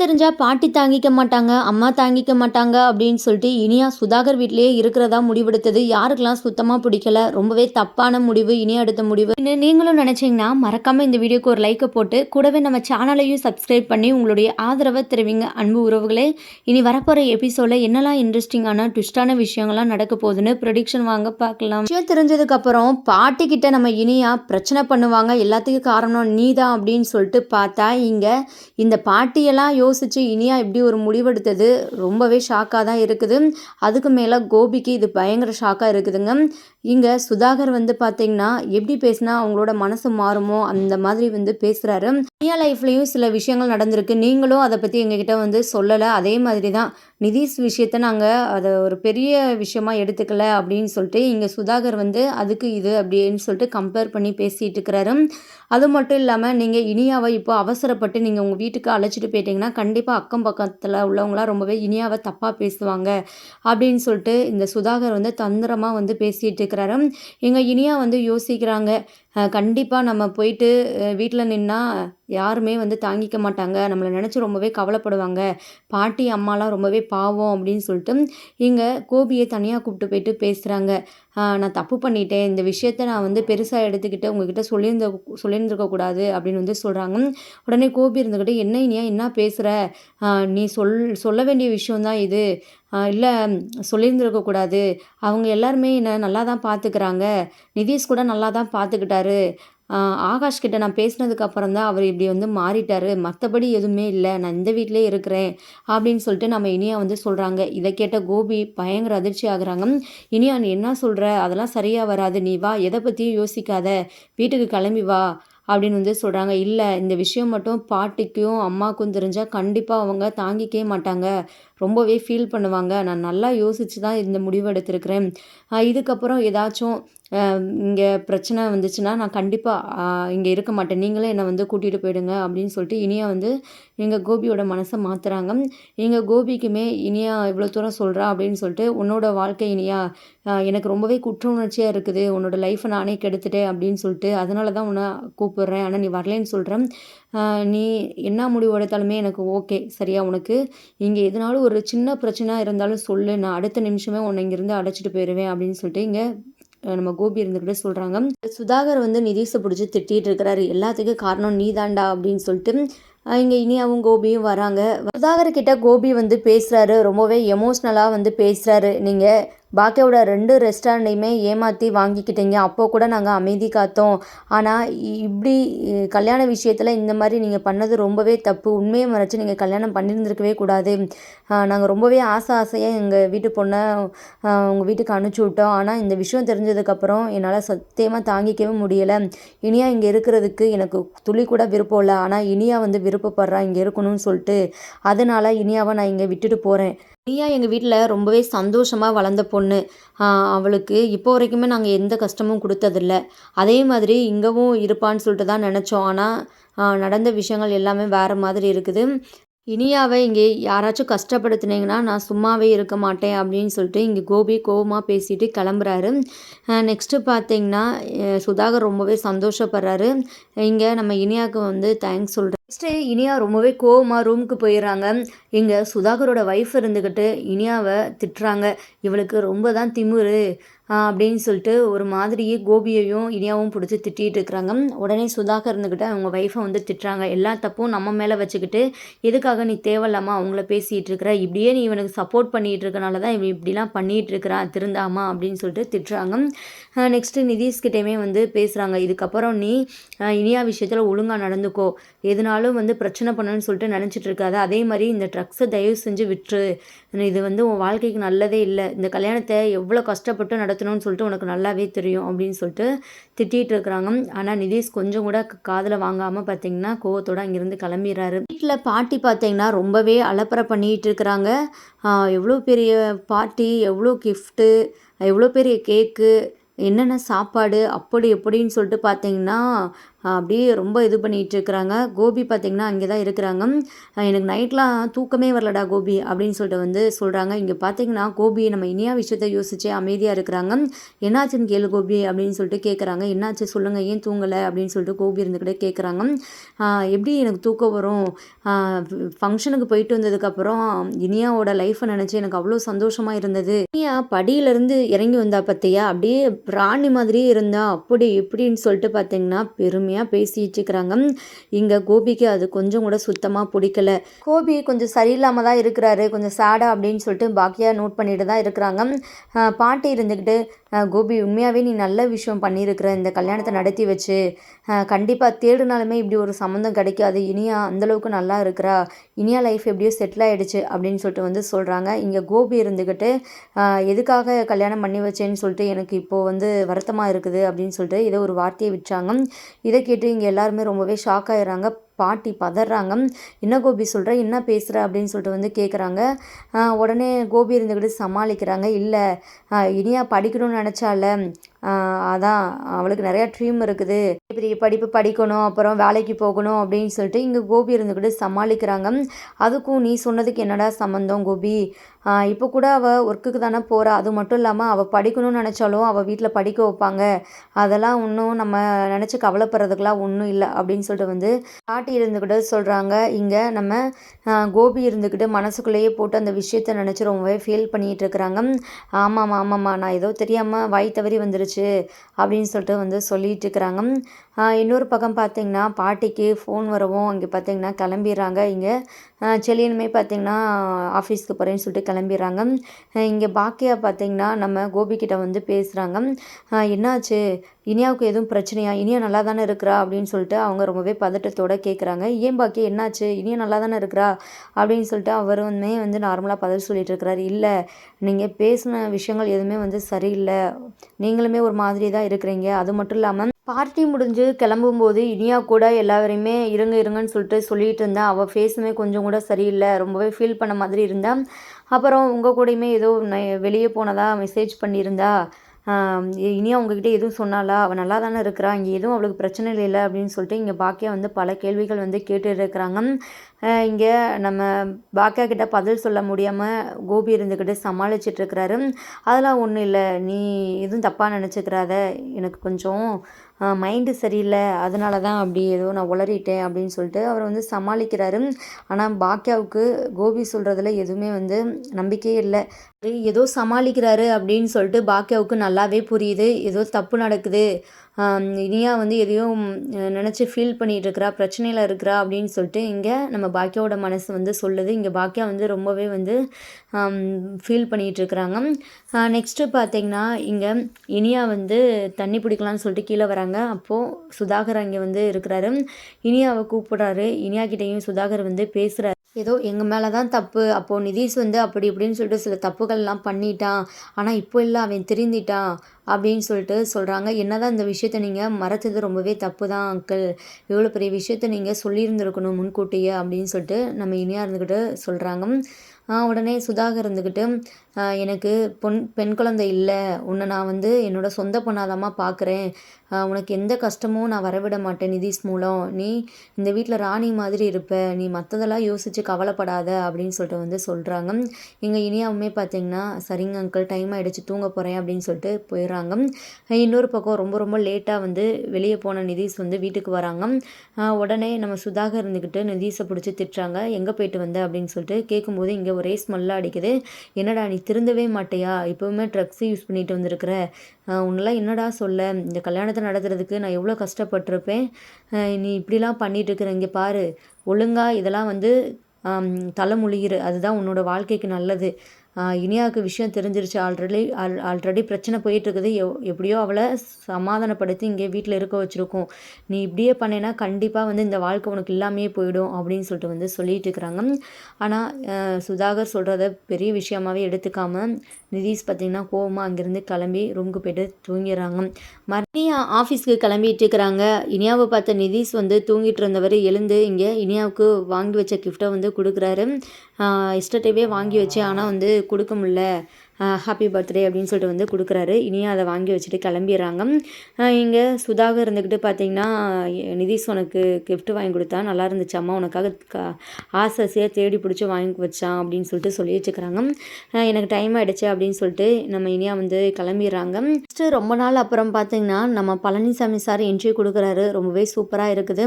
தெரிஞ்சா பாட்டி தாங்கிக்க மாட்டாங்க அம்மா தாங்கிக்க மாட்டாங்க அப்படின்னு சொல்லிட்டு இனியா சுதாகர் வீட்லேயே இருக்கிறதா முடிவெடுத்தது. யாருக்கெல்லாம் சுத்தமாக பிடிக்கல? ரொம்பவே தப்பான முடிவு இனியா எடுத்த முடிவு. இன்னும் நீங்களும் நினச்சிங்கன்னா மறக்காமல் இந்த வீடியோக்கு ஒரு லைக்கை போட்டு கூடவே நம்ம சேனலையும் சப்ஸ்கிரைப் பண்ணி உங்களுடைய ஆதரவை தெரிவிங்க. அன்பு உறவுகளே இனி வரப்போகிற எபிசோடில் என்னெல்லாம் இன்ட்ரெஸ்டிங்கான ட்விஸ்டான விஷயங்கள்லாம் நடக்க போகுதுன்னு ப்ரொடிக்ஷன் வாங்க பார்க்கலாம். விஷயம் தெரிஞ்சதுக்கப்புறம் பாட்டி கிட்ட நம்ம இனியா பிரச்சனை பண்ணுவாங்க எல்லாத்துக்கும் காரணம் நீ தான் அப்படின்னு சொல்லிட்டு பார்த்தா இங்கே இந்த பாட்டியெல்லாம் யோசித்து இனியா இப்படி ஒரு முடிவெடுத்தது ரொம்பவே ஷாக்காக தான் இருக்குது. அதுக்கு மேலே கோபிக்கு இது பயங்கர ஷாக்காக இருக்குதுங்க. இங்கே சுதாகர் வந்து பார்த்தீங்கன்னா எப்படி பேசினா அவங்களோட மனசு மாறுமோ அந்த மாதிரி வந்து பேசுகிறாரு இனியா லைஃப்லேயும் சில விஷயங்கள் நடந்திருக்கு. நீங்களும் அதை பற்றி எங்ககிட்ட வந்து சொல்லலை. அதே மாதிரி தான் நிதிஷ் விஷயத்தை நாங்கள் அதை ஒரு பெரிய விஷயமா எடுத்துக்கல அப்படின்னு சொல்லிட்டு இங்கே சுதாகர் வந்து அதுக்கு இது அப்படின்னு சொல்லிட்டு கம்பேர் பண்ணி பேசிகிட்டு இருக்கிறாரு. அது மட்டும் இல்லாமல் நீங்கள் இனியாவை இப்போ அவசரப்பட்டு நீங்கள் உங்கள் வீட்டுக்கு அழைச்சிட்டு போயிட்டீங்கன்னா கண்டிப்பாக அக்கம் பக்கத்தில் உள்ளவங்களாம் ரொம்பவே இனியாவை தப்பாக பேசுவாங்க அப்படின்னு சொல்லிட்டு இந்த சுதாகர் வந்து தந்திரமாக வந்து பேசிகிட்டு இருக்கிறாரு. எங்கள் இனியா வந்து யோசிக்கிறாங்க கண்டிப்பாக நம்ம போயிட்டு வீட்டில் நின்னா யாருமே வந்து தாங்கிக்க மாட்டாங்க. நம்மளை நினச்சி ரொம்பவே கவலைப்படுவாங்க. பாட்டி அம்மாலாம் ரொம்பவே பாவம் அப்படின்னு சொல்லிட்டு இங்கே கோபியை தனியாக கூப்பிட்டு போயிட்டு பேசுகிறாங்க நான் தப்பு பண்ணிட்டேன். இந்த விஷயத்த நான் வந்து பெருசாக எடுத்துக்கிட்டு உங்ககிட்ட சொல்லியிருந்த சொல்லியிருந்துருக்கக்கூடாது அப்படின்னு வந்து சொல்கிறாங்க உடனே கோபி இருந்துக்கிட்டு என்ன இனியா என்ன பேசுகிற நீ சொல் சொல்ல வேண்டிய விஷயந்தான் இது. இல்லை சொல்லியிருந்துருக்கக்கூடாது. அவங்க எல்லாருமே என்னை நல்லா தான் பார்த்துக்கிறாங்க நிதிஷ் கூட நல்லா தான் பார்த்துக்கிட்டாரு ஆகாஷ் கிட்ட நான் பேசினதுக்கு அப்புறம் தான் அவர் இப்படி வந்து மாறிட்டார். மற்றபடி எதுவுமே இல்லை. நான் இந்த வீட்டிலே இருக்கிறேன் அப்படின்னு சொல்லிட்டு நம்ம இனியா வந்து சொல்கிறாங்க இதை கேட்ட கோபி பயங்கர அதிர்ச்சி ஆகுறாங்க. இனியா நீ என்ன சொல்கிற அதெல்லாம் சரியாக வராது. நீ வா. எதை பற்றியும் யோசிக்காத. வீட்டுக்கு கிளம்பி வா அப்படின்னு வந்து சொல்கிறாங்க இல்லை இந்த விஷயம் மட்டும் பாட்டிக்கும் அம்மாவுக்கும் தெரிஞ்சால் கண்டிப்பாக அவங்க தாங்கிக்கவே மாட்டாங்க. ரொம்பவே ஃபீல் பண்ணுவாங்க. நான் நல்லா யோசித்து தான் இந்த முடிவு எடுத்திருக்கிறேன். இதுக்கப்புறம் ஏதாச்சும் இங்கே பிரச்சனை வந்துச்சுன்னா நான் கண்டிப்பாக இங்கே இருக்க மாட்டேன். நீங்களே என்னை வந்து கூட்டிகிட்டு போயிடுங்க அப்படின்னு சொல்லிட்டு இனியா வந்து எங்கள் கோபியோட மனசை மாற்றுறாங்க எங்கள் கோபிக்குமே இனியா இவ்வளோ தூரம் சொல்கிறா அப்படின்னு சொல்லிட்டு உன்னோட வாழ்க்கை இனியா எனக்கு ரொம்பவே குற்ற உணர்ச்சியாக இருக்குது. உன்னோட லைஃப்பை நானே கெடுத்துட்டேன் அப்படின்னு சொல்லிட்டு அதனால தான் உன்னை கூப்பிடுறேன். ஆனால் நீ வரலேன்னு சொல்கிறேன் நீ என்ன முடிவு எடுத்தாலுமே எனக்கு ஓகே சரியா? உனக்கு இங்கே எதனாலும் ஒரு சின்ன பிரச்சனை இருந்தாலும் சொல்லு. நான் அடுத்த நிமிஷமே உன்னை இங்கேருந்து அடைச்சிட்டு போயிடுவேன் அப்படின்னு சொல்லிட்டு இங்கே நம்ம கோபி இருந்துக்கிட்டே சொல்கிறாங்க சுதாகர் வந்து நிதிஷை பிடிச்சி திட்டிகிட்டு இருக்கிறாரு. எல்லாத்துக்கும் காரணம் நீ தாண்டா அப்படின்னு சொல்லிட்டு இங்கே இனியாவும் கோபியும் வராங்க. சுதாகர் கிட்ட கோபி வந்து பேசுகிறாரு ரொம்பவே எமோஷ்னலாக வந்து பேசுகிறாரு நீங்கள் பாக்கியோட ரெண்டு ரெஸ்டாரண்ட்டையுமே ஏமாற்றி வாங்கிக்கிட்டீங்க. அப்போது கூட நாங்கள் அமைதி காத்தோம். ஆனால் இப்படி கல்யாண விஷயத்தில் இந்த மாதிரி நீங்கள் பண்ணது ரொம்பவே தப்பு. உண்மையை மறைச்சி நீங்கள் கல்யாணம் பண்ணியிருந்துருக்கவே கூடாது. நாங்கள் ரொம்பவே ஆசை ஆசையாக எங்கள் வீட்டு பொண்ணை உங்கள் வீட்டுக்கு அனுப்பிச்சி விட்டோம். ஆனால் இந்த விஷயம் தெரிஞ்சதுக்கப்புறம் என்னால் சத்தியமாக தாங்கிக்கவே முடியலை. இனியா இங்கே இருக்கிறதுக்கு எனக்கு துளி கூட விருப்பம் இல்லை. ஆனால் இனியா வந்து விருப்பப்படுறா இங்கே இருக்கணும்னு சொல்லிட்டு. அதனால் இனியாவை நான் இங்கே விட்டுட்டு போகிறேன் நீயா எங்கள் வீட்டில் ரொம்பவே சந்தோஷமாக வளர்ந்த பொண்ணு. அவளுக்கு இப்போ வரைக்குமே நாங்கள் எந்த கஷ்டமும் கொடுத்ததில்ல. அதே மாதிரி இங்கேவும் இருப்பான்னு சொல்லிட்டு தான் நினச்சோம். ஆனால் நடந்த விஷயங்கள் எல்லாமே வேறு மாதிரி இருக்குது. இனியாவை இங்கே யாராச்சும் கஷ்டப்படுத்துனீங்கன்னா நான் சும்மாவே இருக்க மாட்டேன் அப்படின்னு சொல்லிட்டு இங்கே கோபி கோபமாக பேசிட்டு கிளம்புறாரு. நெக்ஸ்ட்டு பார்த்தீங்கன்னா சுதாகர் ரொம்பவே சந்தோஷப்படுறாரு. இங்கே நம்ம இனியாவுக்கு வந்து தேங்க்ஸ் சொல்கிறேன் நெக்ஸ்ட்டு இனியா ரொம்பவே கோவமாக ரூமுக்கு போயிடுறாங்க. இங்கே சுதாகரோட ஒய்ஃப் இருந்துக்கிட்டு இனியாவை திட்டுறாங்க. இவளுக்கு ரொம்ப தான் திமுரு. அப்படின்னு சொல்லிட்டு ஒரு மாதிரியே கோபியையும் இனியாவும் பிடிச்சி திட்டிகிட்டு இருக்கிறாங்க. உடனே சுதாகர் இருந்துக்கிட்டு அவங்க ஒய்ஃபை வந்து திட்டுறாங்க. எல்லா தப்பும் நம்ம மேலே வச்சுக்கிட்டு எதுக்காக நீ தேவையில்லாமா அவங்கள பேசிகிட்டு இருக்கிற? இப்படியே நீ இவனுக்கு சப்போர்ட் பண்ணிகிட்டு இருக்கனால தான் இவன் இப்படிலாம் பண்ணிகிட்டு இருக்கிறான் திருந்தாமா? அப்படின்னு சொல்லிட்டு திட்டுறாங்க. நெக்ஸ்ட்டு நிதிஷ்கிட்டையுமே வந்து பேசுகிறாங்க இதுக்கப்புறம் நீ இனியா விஷயத்தில் ஒழுங்காக நடந்துக்கோ. எதுனாலும் வந்து பிரச்சனை பண்ணணும்னு சொல்லிட்டு நினச்சிட்டு இருக்காது. அதே மாதிரி இந்த ட்ரக்ஸை தயவு செஞ்சு விட்டுரு. இது வந்து உன் வாழ்க்கைக்கு நல்லதே இல்லை. இந்த கல்யாணத்தை எவ்வளோ கஷ்டப்பட்டு நடத்தணும்னு சொல்லிட்டு உனக்கு நல்லாவே தெரியும் அப்படின்னு சொல்லிட்டு திட்டிகிட்டு இருக்கிறாங்க. ஆனால் நிதிஷ் கொஞ்சம் கூட காதில் வாங்காமல் பார்த்தீங்கன்னா கோவத்தோடு அங்கேருந்து கிளம்பிடுறாரு. வீட்டில் பாட்டி பார்த்தீங்கன்னா ரொம்பவே அலப்பறை பண்ணிகிட்டு இருக்கிறாங்க. எவ்வளோ பெரிய பார்ட்டி எவ்வளோ கிஃப்ட்டு எவ்வளோ பெரிய கேக்கு என்னென்ன சாப்பாடு அப்படி எப்படின்னு சொல்லிட்டு பார்த்தீங்கன்னா அப்படியே ரொம்ப இது பண்ணிகிட்ருக்குறாங்க. கோபி பார்த்திங்கன்னா அங்கே தான் இருக்கிறாங்க. எனக்கு நைட்லாம் தூக்கமே வரலடா கோபி அப்படின்னு சொல்லிட்டு வந்து சொல்கிறாங்க இங்கே பார்த்தீங்கன்னா கோபி நம்ம இனியா விஷயத்த யோசிச்சே அமைதியாக இருக்கிறாங்க. என்னாச்சுன்னு கேளு கோபி அப்படின்னு சொல்லிட்டு கேட்குறாங்க என்னாச்சு? சொல்லுங்கள் ஏன் தூங்கலை? அப்படின்னு சொல்லிட்டு கோபி இருந்துக்கிட்டே கேட்குறாங்க எப்படி எனக்கு தூக்கம் வரும்? ஃபங்க்ஷனுக்கு போயிட்டு வந்ததுக்கப்புறம் இனியாவோட லைஃப்பை நினச்சி எனக்கு அவ்வளோ சந்தோஷமாக இருந்தது. இனியா படியிலேருந்து இறங்கி வந்தா பார்த்தியா அப்படியே ராணி மாதிரியே இருந்தா அப்படி இப்படின்னு சொல்லிட்டு பார்த்தீங்கன்னா பெருமையாக பேசிகிட்டு இருக்கிறாங்க இங்கே கோபிக்கு அது கொஞ்சம் கூட சுத்தமாக பிடிக்கல. கோபி கொஞ்சம் சரியில்லாமல் தான் இருக்கிறாரு. கொஞ்சம் சேடாக அப்படின்னு சொல்லிட்டு பாக்கியா நோட் பண்ணிட்டு தான் இருக்கிறாங்க. பாட்டி இருந்துக்கிட்டு கோபி உண்மையாகவே நீ நல்ல விஷயம் பண்ணியிருக்கிற. இந்த கல்யாணத்தை நடத்தி வச்சு கண்டிப்பாக தேடுனாலுமே இப்படி ஒரு சம்மந்தம் கிடைக்காது. இனியா அந்தளவுக்கு நல்லா இருக்கிறா. இனியா லைஃப் எப்படியோ செட்டில் ஆகிடுச்சு அப்படின்னு சொல்லிட்டு வந்து சொல்கிறாங்க இங்கே கோபி இருந்துக்கிட்டு எதுக்காக கல்யாணம் பண்ணி வச்சேன்னு சொல்லிட்டு எனக்கு இப்போது வந்து வருத்தமாக இருக்குது அப்படின்னு சொல்லிட்டு இதை ஒரு வார்த்தையை விட்டாங்க. இதை கேட்டு இங்கே எல்லாருமே ரொம்பவே ஷாக் ஆகிடுறாங்க பாட்டி பதறாங்க. என்ன கோபி சொல்கிற என்ன பேசுகிற அப்படின்னு சொல்லிட்டு வந்து கேட்குறாங்க உடனே கோபி இருந்துக்கிட்டு சமாளிக்கிறாங்க. இல்லை இனியா படிக்கணும்னு நினச்சால. அதான் அவளுக்கு நிறையா ட்ரீம் இருக்குது. பெரிய படிப்பு படிக்கணும் அப்புறம் வேலைக்கு போகணும் அப்படின்னு சொல்லிட்டு இங்கே கோபி இருந்துக்கிட்டு சமாளிக்கிறாங்க. அதுக்கும் நீ சொன்னதுக்கு என்னடா சம்மந்தம் கோபி? இப்போ கூட அவள் ஒர்க்குக்கு தானே போகிறா அது மட்டும் இல்லாமல் அவள் படிக்கணும்னு நினச்சாலும் அவள் வீட்டில் படிக்க வைப்பாங்க. அதெல்லாம் ஒன்றும் நம்ம நினச்சி கவலைப்படுறதுக்கெலாம் ஒன்றும் இல்லை அப்படின்னு சொல்லிட்டு வந்து பாட்டி இருந்துக்கிட்டு சொல்கிறாங்க இங்கே நம்ம கோபி இருந்துக்கிட்டு மனசுக்குள்ளேயே போட்டு அந்த விஷயத்த நினச்சி ரொம்பவே ஃபீல் பண்ணிகிட்டு இருக்கிறாங்க. ஆமாம்மா ஆமாம்மா நான் ஏதோ தெரியாமல் வாய் தவறி வந்துருச்சு. அப்படின்னு சொல்லிட்டு வந்து சொல்லிட்டு இருக்கிறாங்க. இன்னொரு பக்கம் பார்த்திங்கன்னா பாட்டிக்கு ஃபோன் வரவும் இங்கே பார்த்திங்கன்னா கிளம்பிடுறாங்க. இங்கே செலியனுமே பார்த்திங்கன்னா ஆஃபீஸ்க்கு போகிறேன்னு சொல்லிட்டு கிளம்பிடுறாங்க. இங்கே பாக்கியா பார்த்திங்கன்னா நம்ம கோபிக்கிட்ட வந்து பேசுகிறாங்க என்னாச்சு? இனியாவுக்கு எதுவும் பிரச்சனையா? இனியா நல்லா தானே இருக்கிறா? அப்படின்னு சொல்லிட்டு அவங்க ரொம்பவே பதட்டத்தோடு கேட்குறாங்க ஏன் பாக்கி என்னாச்சு? இனியா நல்லா தானே இருக்கிறா? அப்படின்னு சொல்லிட்டு அவருமே வந்து நார்மலாக பதில் சொல்லிட்டு இருக்கிறாரு. இல்லை நீங்கள் பேசின விஷயங்கள் எதுவுமே வந்து சரியில்லை. நீங்களுமே ஒரு மாதிரி தான் இருக்கிறீங்க. அது மட்டும் இல்லாமல் பார்ட்டி முடிஞ்சு கிளம்பும்போது இனியா கூட எல்லாரையுமே இருங்க இருங்கன்னு சொல்லிட்டு சொல்லிட்டு இருந்தேன். அவள் ஃபேஸுமே கொஞ்சம் கூட சரியில்லை. ரொம்பவே ஃபீல் பண்ண மாதிரி இருந்தேன் அப்புறம் உங்கள் கூடயுமே ஏதோ வெளியே போனதா மெசேஜ் பண்ணியிருந்தா. இனியா உங்ககிட்ட எதுவும் சொன்னாலா அவள் நல்லா தானே இருக்கிறா. இங்கே எதுவும் அவளுக்கு பிரச்சனை இல்லை அப்படின்னு சொல்லிட்டு இங்கே பாக்கியா வந்து பல கேள்விகள் வந்து கேட்டு இருக்கிறாங்க. இங்கே நம்ம பாக்கியா கிட்ட பதில் சொல்ல முடியாமல் கோபி இருந்துக்கிட்டு சமாளிச்சிட்ருக்கிறாரு அதெல்லாம் ஒன்றும் இல்லை. நீ எதுவும் தப்பாக நினச்சிக்கிறாத. எனக்கு கொஞ்சம் மைண்டு சரியில்லை. அதனால தான் அப்படி ஏதோ நான் உளறிட்டேன் அப்படின்னு சொல்லிட்டு அவர் வந்து சமாளிக்கிறாரு. ஆனால் பாக்கியாவுக்கு கோபி சொல்கிறதுல எதுவுமே வந்து நம்பிக்கையே இல்லை. ஏதோ சமாளிக்கிறாரு அப்படின்னு சொல்லிட்டு பாக்கியாவுக்கு நல்லாவே புரியுது. ஏதோ தப்பு நடக்குது. இனியா வந்து எதையும் நினச்சி ஃபீல் பண்ணிகிட்டு இருக்கிறா பிரச்சனையில் இருக்கிறா அப்படின்னு சொல்லிட்டு இங்கே நம்ம பாக்கியாவோட மனசு வந்து சொல்லுது. இங்கே பாக்கியா வந்து ரொம்பவே வந்து ஃபீல் பண்ணிகிட்டு இருக்கிறாங்க நெக்ஸ்ட்டு பார்த்திங்கன்னா இங்கே இனியா வந்து தண்ணி பிடிக்கலான்னு சொல்லிட்டு கீழே வராங்க. அப்போது சுதாகர் அங்கே வந்து இருக்கிறாரு. இனியாவை கூப்பிட்றாரு. இனியா கிட்டேயும் சுதாகர் வந்து பேசுகிறாரு ஏதோ எங்கள் மேலே தான் தப்பு அப்போது நிதிஷ் வந்து அப்படி இப்படின்னு சொல்லிட்டு சில தப்புகள்லாம் பண்ணிட்டான். ஆனால் இப்போ இல்லை அவன் திருந்திட்டான் அப்படின்னு சொல்லிட்டு சொல்கிறாங்க என்ன தான் இந்த விஷயத்த நீங்கள் மறைச்சது ரொம்பவே தப்பு தான் அங்கிள் இவ்வளோ பெரிய விஷயத்த நீங்கள் சொல்லியிருந்துருக்கணும் முன்கூட்டியே அப்படின்னு சொல்லிட்டு நம்ம இனியாக இருந்துக்கிட்டு சொல்கிறாங்க உடனே சுதாகர் இருந்துக்கிட்டு எனக்கு பொன் பெண் குழந்தை இல்லை. உன்னை நான் வந்து என்னோடய சொந்த பொண்ணாதாம்மா பார்க்குறேன் உனக்கு எந்த கஷ்டமும் நான் வரவிட மாட்டேன் நிதிஷ் மூலம். நீ இந்த வீட்டில் ராணி மாதிரி இருப்ப. நீ மற்றதெல்லாம் யோசித்து கவலைப்படாத. அப்படின்னு சொல்லிட்டு வந்து சொல்கிறாங்க எங்கள் இனியாவுமே பார்த்தீங்கன்னா சரிங்க அங்கிள் டைம் ஆகிடுச்சு தூங்க போகிறேன் அப்படின்னு சொல்லிட்டு போயிடுறாங்க. இன்னொரு பக்கம் ரொம்ப ரொம்ப லேட்டாக வந்து வெளியே போன நிதிஷ் வந்து வீட்டுக்கு வராங்க. உடனே நம்ம சுதாகர் இருந்துக்கிட்டு நிதிஷை பிடிச்சி திட்டுறாங்க. எங்கே போயிட்டு வந்த? அப்படின்னு சொல்லிட்டு கேட்கும்போது இங்கே ஒரே ஸ்மெல்லாக அடிக்குது. என்னடா நீ திருந்தவே மாட்டியா? இப்போவுமே ட்ரக்ஸ் யூஸ் பண்ணிட்டு வந்திருக்கிற. உன்னெல்லாம் என்னடா சொல்ல? இந்த கல்யாணத்தை நடத்துறதுக்கு நான் எவ்வளோ கஷ்டப்பட்டிருப்பேன். நீ இப்படிலாம் பண்ணிகிட்டு இருக்கிற இங்கே பாரு. ஒழுங்காக இதெல்லாம் வந்து தலைமொழிகிற அதுதான் உன்னோட வாழ்க்கைக்கு நல்லது. இனியாவுக்கு விஷயம் தெரிஞ்சிருச்சு. ஆல்ரெடி ஆல் ஆல்ரெடி பிரச்சனை போயிட்டுருக்குது. எவ் எப்படியோ அவளை சமாதானப்படுத்தி இங்கே வீட்டில் இருக்க வச்சுருக்கோம். நீ இப்படியே பண்ணேன்னா கண்டிப்பாக வந்து இந்த வாழ்க்கை உனக்கு இல்லாமையே போயிடும் அப்படின்னு சொல்லிட்டு வந்து சொல்லிட்டு இருக்கிறாங்க ஆனால் சுதாகர் சொல்கிறத பெரிய விஷயமாகவே எடுத்துக்காமல் நிதிஷ் பார்த்திங்கன்னா கோவமாக அங்கேருந்து கிளம்பி ரூமுக்கு போய்ட்டு தூங்கிடுறாங்க. மறுபடியும் ஆஃபீஸ்க்கு கிளம்பிட்டு இருக்கிறாங்க. இனியாவை பார்த்த நிதிஷ் வந்து தூங்கிட்டு இருந்தவர் எழுந்து இங்கே இனியாவுக்கு வாங்கி வச்ச கிஃப்ட்டை வந்து கொடுக்குறாரு. இஷ்டத்தையே வாங்கி வச்சு ஆனால் வந்து கொடுக்க முடில ஹாப்பி பர்த்டே அப்படின்னு சொல்லிட்டு வந்து கொடுக்குறாரு. இனியும் அதை வாங்கி வச்சுட்டு கிளம்பிடுறாங்க. இங்கே சுதாகர் இருந்துக்கிட்டு பார்த்தீங்கன்னா நிதிஷ் உனக்கு கிஃப்ட் வாங்கி கொடுத்தா நல்லா இருந்துச்சு. அம்மா உனக்காக க ஆசை ஆசையாக தேடி பிடிச்சி வாங்கி வச்சான் அப்படின்னு சொல்லிட்டு சொல்லி வச்சுக்கிறாங்க. எனக்கு டைம் ஆகிடுச்சு அப்படின்னு சொல்லிட்டு நம்ம இனியா வந்து கிளம்பிடுறாங்க. ஃபஸ்ட்டு ரொம்ப நாள் அப்புறம் பார்த்தீங்கன்னா நம்ம பழனிசாமி சார் என்ட்ரி கொடுக்குறாரு. ரொம்பவே சூப்பராக இருக்குது.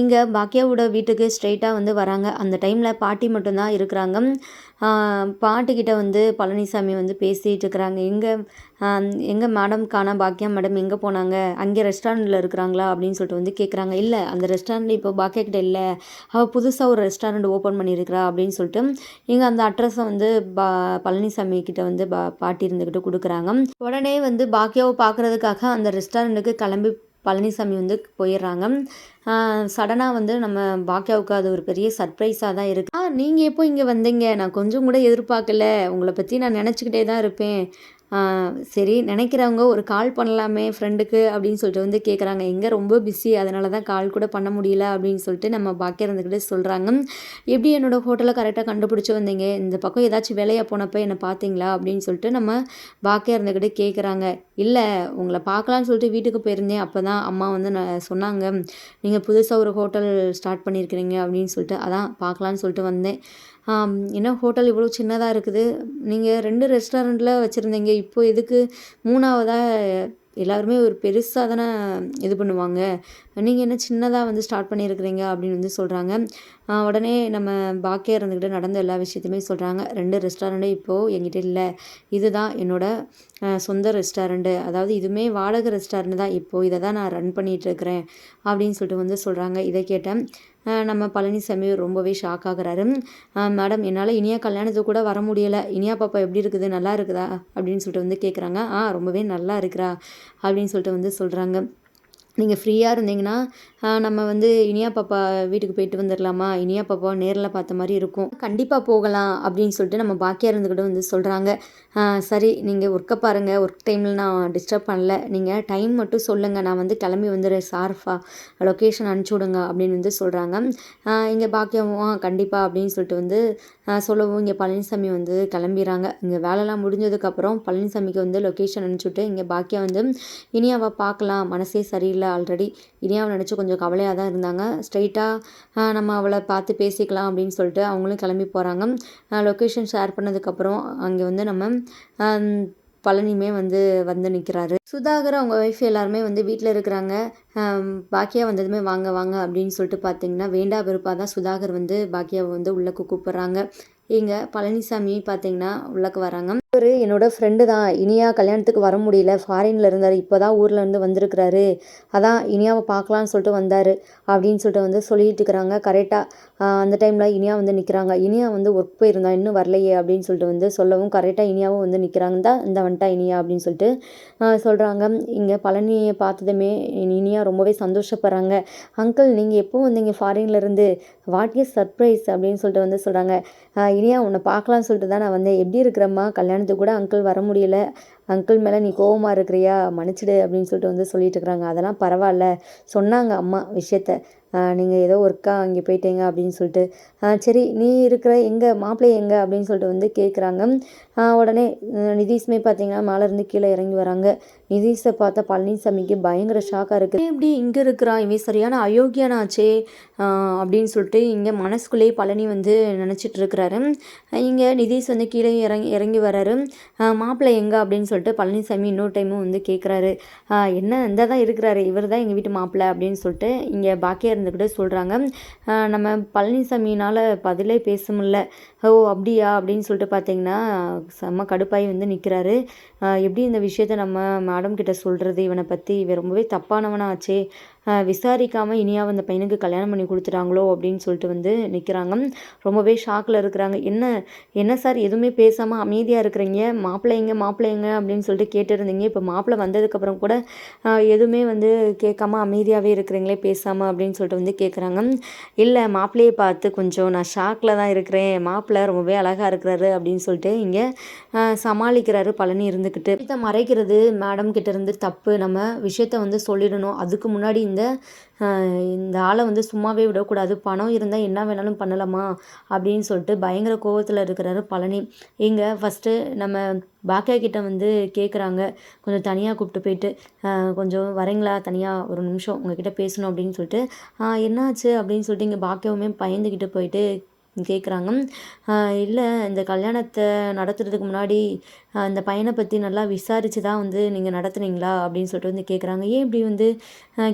இங்கே பாக்கியாவோட வீட்டுக்கு ஸ்ட்ரெயிட்டாக வந்து வராங்க. அந்த டைமில் பாட்டி மட்டும்தான் இருக்கிறாங்க. பாட்டிக்கிட்ட வந்து பழனிசாமி வந்து பேசிகிட்டு இருக்கிறாங்க எங்கே எங்கே மேடம் காணா பாக்கியா மேடம் எங்கே போனாங்க? அங்கே ரெஸ்டாரண்ட்டில் இருக்கிறாங்களா? அப்படின்னு சொல்லிட்டு வந்து கேட்குறாங்க இல்லை அந்த ரெஸ்டாரண்ட் இப்போ பாக்கியா கிட்ட இல்லை. அவள் புதுசாக ஒரு ரெஸ்டாரண்ட் ஓப்பன் பண்ணியிருக்கிறா அப்படின்னு சொல்லிட்டு இங்கே அந்த அட்ரஸை வந்து பா பழனிசாமி கிட்ட வந்து பா பாட்டி இருந்துக்கிட்டு கொடுக்குறாங்க. உடனே வந்து பாக்கியாவை பார்க்குறதுக்காக அந்த ரெஸ்டாரண்ட்டுக்கு கிளம்பி பழனிசாமி வந்து போயிடுறாங்க. சடனாக வந்து நம்ம பாக்கியாவுக்கு அது ஒரு பெரிய சர்ப்ரைஸாக தான் இருக்குது ஆ நீங்கள் எப்போ இங்கே வந்தீங்க? நான் கொஞ்சம் கூட எதிர்பார்க்கல. உங்களை பற்றி நான் நினச்சிக்கிட்டே தான் இருப்பேன். சரி நினைக்கிறவங்க ஒரு கால் பண்ணலாமே ஃப்ரெண்டுக்கு அப்படின்னு சொல்லிட்டு வந்து கேட்குறாங்க எங்கே ரொம்ப பிஸி அதனால தான் கால் கூட பண்ண முடியல அப்படின்னு சொல்லிட்டு நம்ம பாக்கியா இருந்துக்கிட்டே சொல்கிறாங்க எப்படி என்னோடய ஹோட்டலை கரெக்டாக கண்டுபிடிச்சி வந்தீங்க? இந்த பக்கம் ஏதாச்சும் வேலையாக போனப்போ என்னை பார்த்தீங்களா அப்படின்னு சொல்லிட்டு நம்ம பாக்கியா இருந்துக்கிட்டே கேட்குறாங்க இல்லை உங்களை பார்க்கலான்னு சொல்லிட்டு வீட்டுக்கு போயிருந்தேன். அப்போ தான் அம்மா வந்து நான் சொன்னாங்க. நீங்கள் புதுசாக ஒரு ஹோட்டல் ஸ்டார்ட் பண்ணியிருக்கிறீங்க அப்படின்னு சொல்லிட்டு. அதான் பார்க்கலான்னு சொல்லிட்டு வந்தேன். என்ன ஹோட்டல் இவ்வளோ சின்னதாக இருக்குது? நீங்கள் ரெண்டு ரெஸ்டாரண்ட்டில் வச்சுருந்தீங்க. இப்போ எதுக்கு மூணாவதாக எல்லாருமே ஒரு பெருசாக தானே இது பண்ணுவாங்க. நீங்கள் என்ன சின்னதாக வந்து ஸ்டார்ட் பண்ணியிருக்கிறீங்க அப்படின்னு வந்து சொல்கிறாங்க உடனே நம்ம பாக்கியா இருந்துக்கிட்டு நடந்த எல்லா விஷயத்தையுமே சொல்கிறாங்க ரெண்டு ரெஸ்டாரண்ட்டும் இப்போது எங்கிட்ட இல்லை. இதுதான் என்னோடய சொந்த ரெஸ்டாரண்ட்டு அதாவது இதுவுமே வாடகை ரெஸ்டாரண்ட் தான். இப்போது இதை தான் நான் ரன் பண்ணிகிட்ருக்கிறேன் அப்படின்னு சொல்லிட்டு வந்து சொல்கிறாங்க இதை கேட்டேன். நம்ம பழனிசாமி ரொம்பவே ஷாக் ஆகிறாரு. மேடம் என்னால் இனியா கல்யாணத்துக்கு கூட வர முடியலை. இனியா பாப்பா எப்படி இருக்குது? நல்லா இருக்குதா? அப்படின்னு சொல்லிட்டு வந்து கேட்குறாங்க ஆ ரொம்பவே நல்லா இருக்கிறா. அப்படின்னு சொல்லிட்டு வந்து சொல்கிறாங்க நீங்கள் ஃப்ரீயாக இருந்தீங்கன்னா நம்ம வந்து இனியா பாப்பா வீட்டுக்கு போயிட்டு வந்துடலாமா இனியா பாப்பா நேரில் பார்த்த மாதிரி இருக்கும். கண்டிப்பாக போகலாம் அப்படின்னு சொல்லிட்டு நம்ம பாக்கியாக இருந்துக்கிட்ட வந்து சொல்கிறாங்க சரி நீங்கள் ஒர்க்கை பாருங்கள் ஒர்க் டைமில் நான் டிஸ்டர்ப் பண்ணல. நீங்கள் டைம் மட்டும் சொல்லுங்கள் நான் வந்து கிளம்பி வந்துடுறேன். சார்ஃபா லொக்கேஷன் அனுப்பிச்சி விடுங்க அப்படின்னு வந்து சொல்கிறாங்க இங்கே பாக்கியமும் கண்டிப்பாக அப்படின்னு சொல்லிட்டு வந்து சொல்லவும் இங்கே பழனிசாமி வந்து கிளம்பிடுறாங்க. இங்கே வேலைலாம் முடிஞ்சதுக்கப்புறம் பழனிசாமிக்கு வந்து லொக்கேஷன் அனுப்பிச்சுட்டு இங்கே பாக்கியா வந்து இனியாவை பார்க்கலாம். மனசே சரியில்லை. ஆல்ரெடி இனியாவை நினச்சி கொஞ்சம் கவலையாக தான் இருந்தாங்க. ஸ்ட்ரைட்டாக நம்ம அவளை பார்த்து பேசிக்கலாம் அப்படின்னு சொல்லிட்டு அவங்களும் கிளம்பி போகிறாங்க லொக்கேஷன் ஷேர் பண்ணதுக்கப்புறம் அங்கே வந்து நம்ம பழனியுமே வந்து வந்து நிற்கிறாரு சுதாகர் அவங்க ஒய்ஃப் எல்லாருமே வந்து வீட்டில் இருக்கிறாங்க. பாக்கியா வந்ததுமே வாங்க வாங்க அப்படின்னு சொல்லிட்டு பார்த்தீங்கன்னா வேண்டா வெறுப்பாக தான் சுதாகர் வந்து பாக்கியாவை வந்து உள்ளக்கு கூப்பிட்றாங்க. இங்கே பழனிசாமி பார்த்தீங்கன்னா உள்ளக்கு வராங்க. இவர் என்னோடய ஃப்ரெண்டு தான். இனியா கல்யாணத்துக்கு வர முடியல. ஃபாரினில் இருந்தார். இப்போ தான் ஊரில் இருந்து வந்திருக்கிறாரு. அதான் இனியாவை பார்க்கலான்னு சொல்லிட்டு வந்தார். அப்படின்னு சொல்லிட்டு வந்து சொல்லிட்டு இருக்கிறாங்க. கரெக்டாக அந்த டைமில் இனியா வந்து நிற்கிறாங்க இனியா வந்து ஒர்க் போயிருந்தா இன்னும் வரலையே அப்படின்னு சொல்லிட்டு வந்து சொல்லவும் கரெக்டாக இனியாவும் வந்து நிற்கிறாங்க தான் இந்த வந்துட்டா இனியா அப்படின்னு சொல்லிட்டு சொல்கிறாங்க இங்கே பழனியை பார்த்ததுமே இனியா ரொம்பவே சந்தோஷப்படுறாங்க. அங்கிள் நீங்கள் எப்போ வந்தீங்க ஃபாரின்லேருந்து வாட் இஸ் சர்ப்ரைஸ் அப்படின்னு சொல்லிட்டு வந்து சொல்கிறாங்க இனியா உன்னை பார்க்கலான்னு சொல்லிட்டு தான் நான் வந்தேன். எப்படி இருக்கிறம்மா? கல்யாணத்துக்கு கூட அங்கிள் வர முடியல. அங்கிள் மேலே நீ கோவமாக இருக்கிறியா? மன்னிச்சிடு அப்படின்னு சொல்லிட்டு வந்து சொல்லிட்டு இருக்கிறாங்க. அதெல்லாம் பரவாயில்ல. சொன்னாங்க அம்மா விஷயத்த. நீங்கள் ஏதோ ஒர்க்காக அங்கே போயிட்டீங்க அப்படின்னு சொல்லிட்டு. சரி நீ இருக்கிற எங்கே? மாப்பிள்ளை எங்கே? அப்படின்னு சொல்லிட்டு வந்து கேட்குறாங்க உடனே நிதிஷ்மே பார்த்தீங்கன்னா மேலேருந்து கீழே இறங்கி வராங்க. நிதிஷை பார்த்தா பழனிசாமிக்கு பயங்கர ஷாக்காக இருக்குது எப்படி இங்கே இருக்கிறான் இவன் சரியான அயோக்கியானாச்சே. அப்படின்னு சொல்லிட்டு இங்கே மனசுக்குள்ளேயே பழனி வந்து நினச்சிட்டு இருக்கிறாரு. இங்கே நிதிஷ் வந்து கீழே இறங்கி இறங்கி வராரு. மாப்பிள்ளை எங்கே? அப்படின்னு சொல்லிட்டு பழனிசாமி இன்னொரு டைமும் வந்து கேட்குறாரு என்ன? இந்த தான் இருக்கிறாரு. இவர் தான் எங்கள் வீட்டு மாப்பிள்ளை அப்படின்னு சொல்லிட்டு இங்கே பாக்கியா இருந்துக்கிட்டு சொல்கிறாங்க நம்ம பழனிசாமினால் பதிலே பேச முடியல. ஓ அப்படியா? அப்படின்னு சொல்லிட்டு பார்த்தீங்கன்னா செம்ம கடுப்பாகி வந்து நிற்கிறாரு எப்படி இந்த விஷயத்த நம்ம மேடம் கிட்ட சொல்கிறது இவனை பற்றி இவன் ரொம்பவே தப்பானவனாச்சே. விசாரிக்காமல் இனியா அந்த பையனுக்கு கல்யாணம் பண்ணி கொடுத்துட்டாங்களோ அப்படின்னு சொல்லிட்டு வந்து நிற்கிறாங்க ரொம்பவே ஷாக்கில் இருக்கிறாங்க. என்ன என்ன சார் எதுவுமே பேசாமல் அமைதியாக இருக்கிறீங்க? மாப்பிள்ளைங்க மாப்பிள்ளைங்க அப்படின்னு சொல்லிட்டு கேட்டுருந்தீங்க. இப்போ மாப்பிள்ளை வந்ததுக்கப்புறம் கூட எதுவுமே வந்து கேட்காம அமைதியாகவே இருக்கிறீங்களே பேசாமல் அப்படின்னு சொல்லிட்டு வந்து கேட்குறாங்க இல்லை மாப்பிள்ளையை பார்த்து கொஞ்சம் நான் ஷாக்கில் தான் இருக்கிறேன். மாப்பிள்ளை ரொம்பவே அழகாக இருக்கிறாரு அப்படின்னு சொல்லிட்டு இங்கே சமாளிக்கிறாரு பழனி இருந்துக்கிட்டு விஷயத்தை மறைக்கிறது மேடம் கிட்ட இருந்து தப்பு. நம்ம விஷயத்த வந்து சொல்லிடணும். அதுக்கு முன்னாடி இந்த இந்த ஆளை வந்து சும்மாவே விடக்கூடாது. பணம் இருந்தால் என்ன வேணாலும் பண்ணலாமா? அப்படின்னு சொல்லிட்டு பயங்கர கோவத்தில் இருக்கிறாரு பழனி. இங்கே ஃபஸ்ட்டு நம்ம பாக்கியா கிட்ட வந்து கேட்குறாங்க கொஞ்சம் தனியாக கூப்பிட்டு போயிட்டு கொஞ்சம் வரீங்களா? தனியாக ஒரு நிமிஷம் உங்ககிட்ட பேசணும் அப்படின்னு சொல்லிட்டு என்னாச்சு அப்படின்னு சொல்லிட்டு இங்கே பாக்கியவுமே பயந்துக்கிட்டு போயிட்டு கேட்குறாங்க இல்லை இந்த கல்யாணத்தை நடத்துறதுக்கு முன்னாடி அந்த பையனை பற்றி நல்லா விசாரித்து தான் வந்து நீங்கள் நடத்துனீங்களா அப்படின்னு சொல்லிட்டு வந்து கேட்குறாங்க ஏன் இப்படி வந்து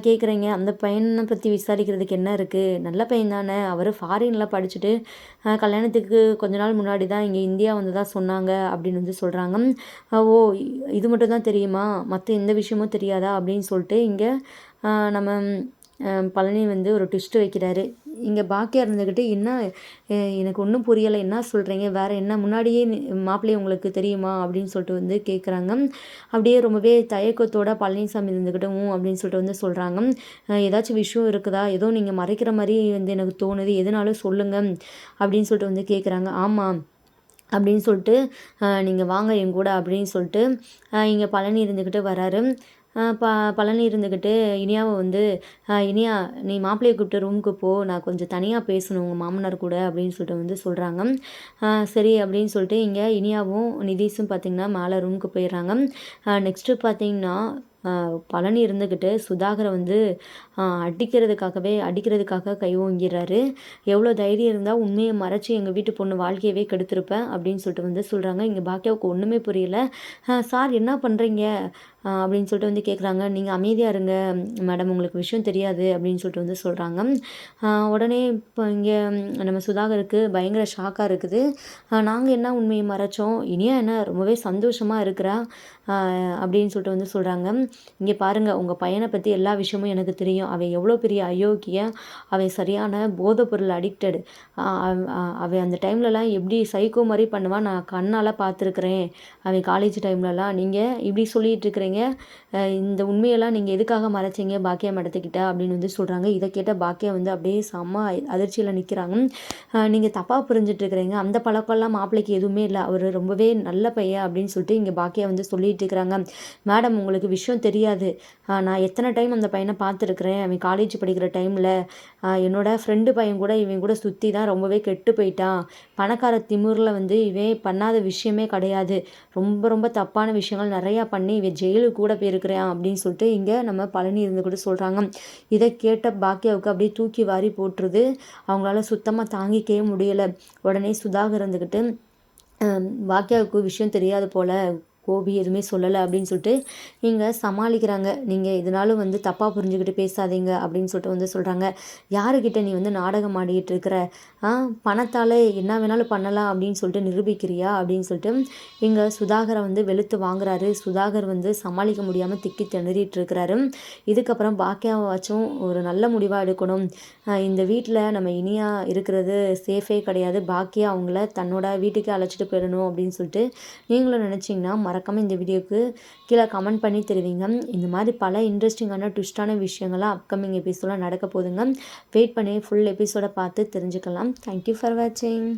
கேட்குறீங்க அந்த பையனை பற்றி விசாரிக்கிறதுக்கு என்ன இருக்குது நல்ல பையன் தானே. அவர் ஃபாரினில் படிச்சுட்டு கல்யாணத்துக்கு கொஞ்ச நாள் முன்னாடி தான் இங்கே இந்தியா வந்து தான் சொன்னாங்க அப்படின்னு வந்து சொல்கிறாங்க ஓ இது மட்டும் தான் தெரியுமா? மற்ற எந்த விஷயமும் தெரியாதா அப்படின்னு சொல்லிட்டு இங்கே நம்ம பழனி வந்து ஒரு ட்விஸ்ட்டு வைக்கிறாரு. இங்கே பாக்கியா இருந்துக்கிட்டு என்ன எனக்கு ஒன்றும் புரியலை என்ன சொல்கிறீங்க வேறு என்ன முன்னாடியே மாப்பிள்ளை உங்களுக்கு தெரியுமா? அப்படின்னு சொல்லிட்டு வந்து கேட்குறாங்க அப்படியே ரொம்பவே தயக்கத்தோட பழனிசாமி இருந்துக்கிட்டும் அப்படின்னு சொல்லிட்டு வந்து சொல்கிறாங்க ஏதாச்சும் விஷயம் இருக்குதா? ஏதோ நீங்கள் மறைக்கிற மாதிரி வந்து எனக்கு தோணுது. எதுனாலும் சொல்லுங்கள் அப்படின்னு சொல்லிட்டு வந்து கேட்குறாங்க ஆமாம் அப்படின்னு சொல்லிட்டு நீங்கள் வாங்க என் கூட அப்படின்னு சொல்லிட்டு இங்கே பழனி இருந்துக்கிட்டு வராரு. ப பழனி இருந்துக்கிட்டு இனியாவை வந்து இனியா நீ மாப்பிள்ளையை கூப்பிட்டு ரூமுக்கு போ. நான் கொஞ்சம் தனியாக பேசணும். உங்கள் மாமனார் கூட அப்படின்னு சொல்லிட்டு வந்து சொல்கிறாங்க சரி அப்படின்னு சொல்லிட்டு இங்கே இனியாவும் நிதிஷும் பார்த்திங்கன்னா மேலே ரூமுக்கு போயிடுறாங்க. நெக்ஸ்ட்டு பார்த்திங்கன்னா பழனி இருந்துக்கிட்டு சுதாகரை வந்து அடிக்கிறதுக்காகவே அடிக்கிறதுக்காக கை ஓங்கிறாரு எவ்வளோ தைரியம் இருந்தால் உண்மையை மறைச்சி எங்கள் வீட்டு பொண்ணு வாழ்க்கையவே கெடுத்திருப்பேன் அப்படின்னு சொல்லிட்டு வந்து சொல்கிறாங்க இங்கே பாக்கியாவுக்கு ஒன்றுமே புரியல. சார் என்ன பண்ணுறீங்க அப்படின்னு சொல்லிட்டு வந்து கேட்குறாங்க நீங்கள் அமைதியாக இருங்க. மேடம் உங்களுக்கு விஷயம் தெரியாது. அப்படின்னு சொல்லிட்டு வந்து சொல்கிறாங்க உடனே இப்போ இங்கே நம்ம சுதாகருக்கு பயங்கர ஷாக்காக இருக்குது. நாங்கள் என்ன உண்மையை மறைச்சோம்? இனியா என்ன ரொம்பவே சந்தோஷமாக இருக்கிறா? அப்படின்னு சொல்லிட்டு வந்து சொல்கிறாங்க இங்கே பாருங்கள் உங்கள் பையனை பற்றி எல்லா விஷயமும் எனக்கு தெரியும். அவன் எவ்வளோ பெரிய அயோக்கிய அவன் சரியான போதைப்பொருள் அடிக்டடு அவன் அந்த டைம்லலாம் எப்படி சைக்கோ மாதிரி பண்ணுவான் நான் கண்ணால் பார்த்துருக்குறேன். அவன் காலேஜ் டைம்லலாம் நீங்கள் இப்படி சொல்லிகிட்டு இருக்கிறீங்க இந்த உண்மையெல்லாம் நீங்கள் எதுக்காக மறைச்சிங்க பாக்கியா மேடத்துக்கிட்ட அப்படின்னு வந்து சொல்கிறாங்க இதை கேட்ட பாக்கியா வந்து அப்படியே செம்ம அதிர்ச்சியில் நிற்கிறாங்க நீங்கள் தப்பாக புரிஞ்சிட்ருக்கிறீங்க அந்த பழக்கம்லாம் மாப்பிள்ளைக்கு எதுவுமே இல்லை. அவர் ரொம்பவே நல்ல பையன் அப்படின்னு சொல்லிட்டு இங்கே பாக்கியா வந்து சொல்லிகிட்டு இருக்கிறாங்க மேடம் உங்களுக்கு விஷயம் தெரியாது. நான் எத்தனை டைம் அந்த பையனை பார்த்துருக்குறேன்? அவன் காலேஜ் படிக்கிற டைமில் என்னோடய ஃப்ரெண்டு பையன் கூட இவன் கூட சுற்றி தான் ரொம்பவே கெட்டு போயிட்டான். பணக்கார திமுரில் வந்து இவன் பண்ணாத விஷயமே கிடையாது. ரொம்ப ரொம்ப தப்பான விஷயங்கள் நிறையா பண்ணி இவன் ஜெயிலுக்கு கூட போயிருக்கிறான் அப்படின்னு சொல்லிட்டு இங்கே நம்ம பழனி இருந்து கூட சொல்கிறாங்க இதை கேட்ட பாக்கியாவுக்கு அப்படியே தூக்கி வாரி போட்டுருது. அவங்களால சுத்தமாக தாங்கிக்கவே முடியலை. உடனே சுதாகர் இருந்துக்கிட்டு பாக்கியாவுக்கு விஷயம் தெரியாது போல். கோபி எதுவுமே சொல்லலை அப்படின்னு சொல்லிட்டு இங்கே சமாளிக்கிறாங்க. நீங்கள் இதனாலும் வந்து தப்பாக புரிஞ்சுக்கிட்டு பேசாதீங்க. அப்படின்னு சொல்லிட்டு வந்து சொல்கிறாங்க யாருக்கிட்ட நீ வந்து நாடகம் ஆடிக்கிட்டு இருக்கிற? ஆ பணத்தால் என்ன வேணாலும் பண்ணலாம். அப்படின்னு சொல்லிட்டு நிரூபிக்கிறியா? அப்படின்னு சொல்லிட்டு இங்கே சுதாகரை வந்து வெளுத்து வாங்குறாரு. சுதாகர் வந்து சமாளிக்க முடியாமல் திக்கி திணறிட்டு இருக்கிறாரு. இதுக்கப்புறம் பாக்கியாவாச்சும் ஒரு நல்ல முடிவாக எடுக்கணும். இந்த வீட்டில் நம்ம இனியாக இருக்கிறது சேஃபே கிடையாது. பாக்கியா அவங்கள தன்னோட வீட்டுக்கே அழைச்சிட்டு போயிடணும் அப்படின்னு சொல்லிட்டு நீங்களும் நினச்சிங்கன்னா மறக்காமல் இந்த வீடியோக்கு கீழே கமெண்ட் பண்ணி தருவீங்க. இந்த மாதிரி பல இன்ட்ரெஸ்டிங்கான ட்விஸ்டான விஷயங்கள்லாம் அப்கமிங் எபிசோடில் நடக்க போதுங்க வெயிட் பண்ணி ஃபுல் எபிசோடை பார்த்து தெரிஞ்சுக்கலாம். தேங்க்யூ ஃபார் வாட்சிங்